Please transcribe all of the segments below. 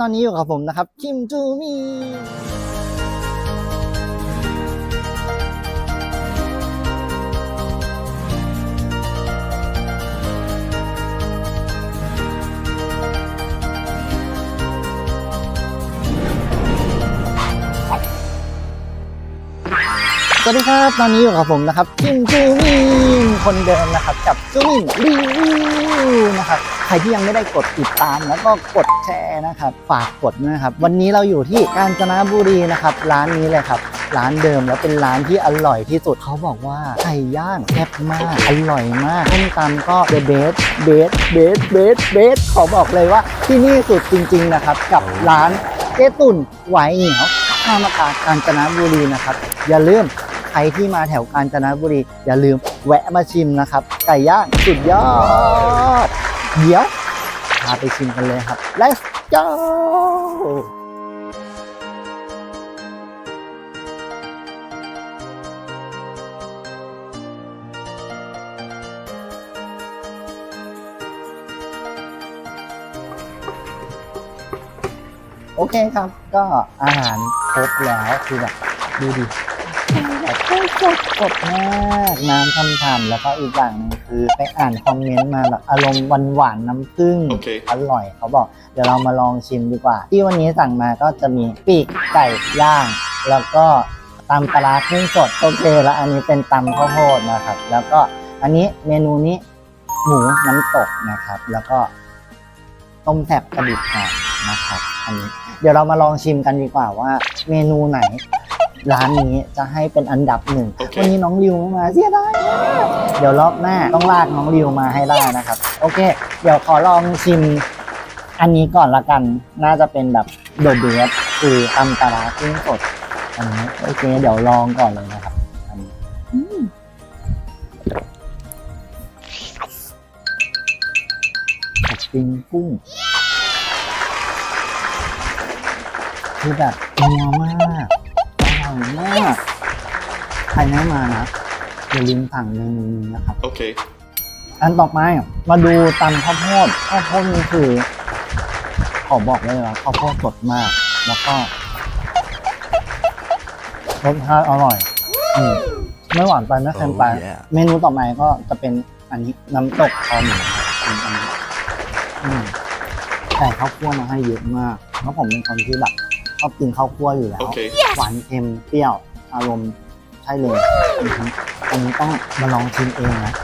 ตอนนี้อยู่กับผมนะครับคิมจูมีสวัสดีครับตอนนี้อยู่กับผมนะครับคิมจูมินคนเดิมนะครับกับจูมินรีวิวนะครับ ใครที่ยังไม่ได้กดติดตามแล้วก็กดแชร์นะครับ ฝากกดนะครับ วันนี้เราอยู่ที่กาญจนบุรีนะครับ ร้านนี้เลยครับ ร้านเดิมแล้วเป็นร้านที่อร่อยที่สุดเขาบอกว่าไก่ย่างแซ่บมาก อร่อยมากส้มตำก็ the best best best best best ขอบอกเลยว่าที่นี่สุดจริง ๆนะครับ กับร้านเจ๊ตุ่นไหวเหนียวท่ามากากาญจนบุรีนะครับ อย่าลืมใครที่มาแถวกาญจนบุรี อย่าลืมแวะมาชิมนะครับ ไก่ย่างสุดยอด เดี๋ยวพาไปชิมกันเลยครับ let's go โอเคครับ ก็อาหารครบแล้วคือแบบดูดิ แบบสดสดมากน้ำทำๆแล้วก็อีกอย่างหนึงคือไปอ่านคอมเมนต์มาแบบอารมณ์หวานหวานๆน้ำผึ้งโอเค อร่อยเขาบอกเดี๋ยวเรามาลองชิมดีกว่า ที่วันนี้สั่งมาก็จะมีปีกไก่ย่าง แล้วก็ตำปลาร้ากุ้งสดโอเคแล้วอันนี้เป็นตำข้าวโพดนะครับ แล้วก็อันนี้เมนูนี้หมูน้ำตกนะครับ แล้วก็ต้มแซ่บกระดิบหอมนะครับ อันนี้ เดี๋ยวเรามาลองชิมกันดีกว่าว่า เมนูไหน ร้านนี้จะให้เป็นอันดับหนึ่งโอเควันนี้น้องริวไม่มาเสียดายมากเดี๋ยวรอบหน้าต้องลากน้องริวมาให้ได้นะครับ โอเค เดี๋ยวขอลองชิมอันนี้ก่อนละกัน น่าจะเป็นแบบโดดเดือดคือตำปลาร้ากุ้งสดอันนี้โอเค เดี๋ยวลองก่อนเลยนะครับอันนี้อืมผัดปิงกุ้งคือแบบนัวมากอร่อย มาก ใครไม่มานะอย่าลืมสั่งเมนูนี้นะครับ Okay. อันต่อไปมาดูตำข้าวโพดข้าวโพดนี่คือ ขอบอกเลยว่าข้าวโพดสดมาก แล้วก็รสชาติอร่อยอืมไม่หวานไปไม่เค็มไป Oh, yeah. เมนูต่อไปก็จะเป็นอันนี้น้ำตกคอหมูครับอันนี้อืมแต่ข้าวคั่วมาให้เยอะมาก เพราะผมเป็นคนที่แบบ ชอบกินข้าวคั่วอยู่แล้ว Okay. หวานเค็มเปรี้ยว อารมณ์ใช่เลยอือฮึอันนี้ต้องมาลองชิมเองนะ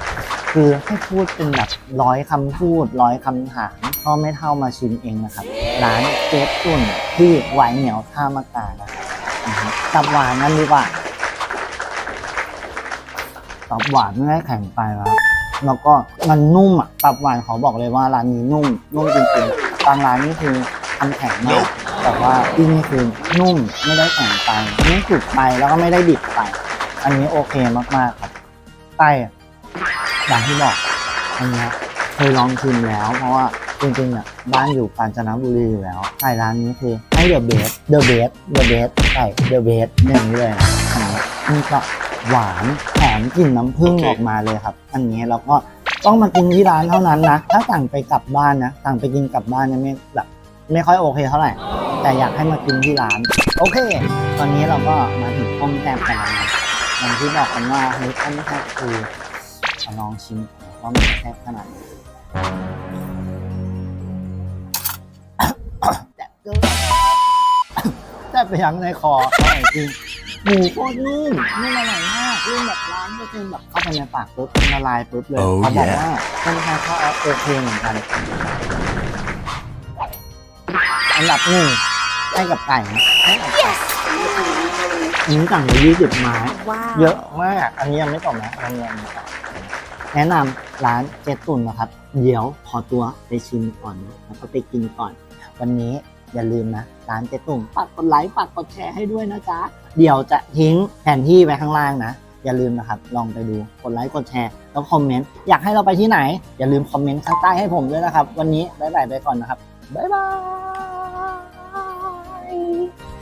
คือให้พูดเป็นแบบร้อยคำพูดร้อยคำถามก็ไม่เท่ามาชิมเองนะครับ ร้านเจ๊ตุ่นที่ไหวเหนียวท่ามะกานะครับอือฮึตับหวานนั่นดีกว่าตับหวานไม่ได้แข็งไปแล้วแล้วก็มันนุ่มอะตับหวานขอบอกเลยว่าร้านนี้นุ่มนุ่มจริงๆบางร้านนี่คือทำแข็งมาก แต่ว่าที่นี่คือนุ่มไม่ได้แข็งไปไม่สุดไปแล้วก็ไม่ได้ดิบไป อันนี้โอเคมากๆครับไส้อย่างที่บอกอันนี้เคยลองชิมแล้ว เพราะว่าจริงๆอะบ้านอยู่กาญจนบุรีอยู่แล้วไก่ร้านนี้คือให้เดอะเบสเดอะเบสเดอะเบสไก่เดอะเบสอย่างนี้เลยนะอันนี้นี่ก็หวานหอมกลิ่นน้ำผึ้งอออกมาเลยครับ อันนี้แล้วก็ต้องมากินที่ร้านเท่านั้นนะ ถ้าสั่งไปกลับบ้านนะ สั่งไปกินกลับบ้านเนี่ยไม่แบบไม่ค่อยโอเคเท่าไหร่ แต่อยากให้มากินที่ร้าน โอเค ตอนนี้เราก็มาถึงต้มแซ่บกันแล้วนะอย่างที่บอกกันว่าเฮ้ยต้มแซ่บคือมาลองชิมว่ามันแซ่บขนาดไหนแซ่บเกินแซ่บไปยังในคออร่อยจริงหมูโคตรนุ่มนุ่มอร่อยมากนุ่มแบบร้านก็คือแบบเข้าไปในปากปุ๊บละลายปุ๊บเลย Oh เขาบอก yeah ว่าต้มแซ่บเขาโอเคเหมือนกัน อันดับหนึ่ง ให้กับไก่นะให้กับไก่อันนี้สั่งไปยี่สิบไม้ ว้าวเยอะมาก อันนี้ยังไม่จบนะอันนี้ยังไม่จบแนะนำร้านเจตุนนะครับ เดี๋ยวขอตัวไปชิมก่อนนะแล้วก็ไปกินก่อน วันนี้อย่าลืมนะ ร้านเจตุนฝากกดไลค์ฝากกดแชร์ให้ด้วยนะจ๊ะ เดี๋ยวจะทิ้งแผนที่ไว้ข้างล่างนะ อย่าลืมนะครับ ลองไปดูกดไลค์กดแชร์แล้วคอมเมนต์อยากให้เราไปที่ไหน อย่าลืมคอมเมนต์ข้างใต้ให้ผมด้วยนะครับ วันนี้บ๊ายบายไปก่อนนะครับบ๊ายบาย Bye.